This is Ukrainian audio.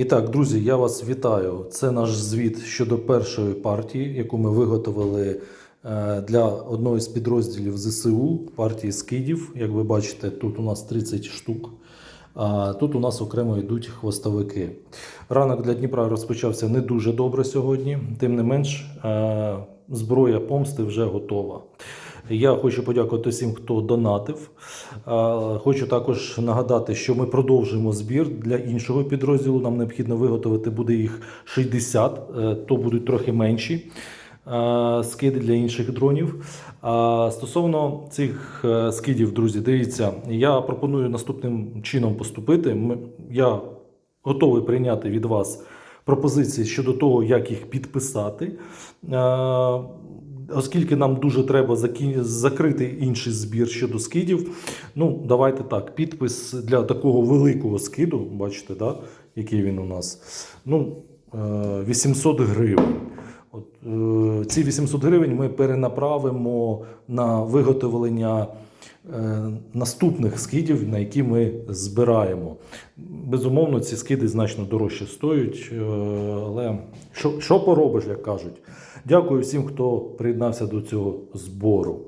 І так, друзі, я вас вітаю. Це наш звіт щодо першої партії, яку ми виготовили е, для одного з підрозділів ЗСУ партії скидів. Як ви бачите, тут у нас 30 штук. А тут у нас окремо йдуть хвостовики. Ранок для Дніпра розпочався не дуже добре сьогодні, тим не менш, е, зброя помсти вже готова. Я хочу подякувати всім, хто донатив. Хочу також нагадати, що ми продовжуємо збір для іншого підрозділу. Нам необхідно виготовити буде їх 60, е, то будуть трохи менші е, скиди для інших дронів. Стосовно цих е, скидів, друзі, дивіться, я пропоную наступним чином поступити. Я готовий прийняти від вас пропозиції щодо того, як їх підписати. Е, Оскільки нам дуже треба закрити інший збір щодо скидів, ну давайте так. Підпис для такого великого скиду, бачите, да, який він у нас. Ну, е, 800 гривень. От, е, ці 800 гривень ми перенаправимо на виготовлення е, наступних скидів, на які ми збираємо. Безумовно, ці скиди значно дорожче стоять, е, але що, що поробиш, як кажуть. Дякую всім, хто приєднався до цього збору.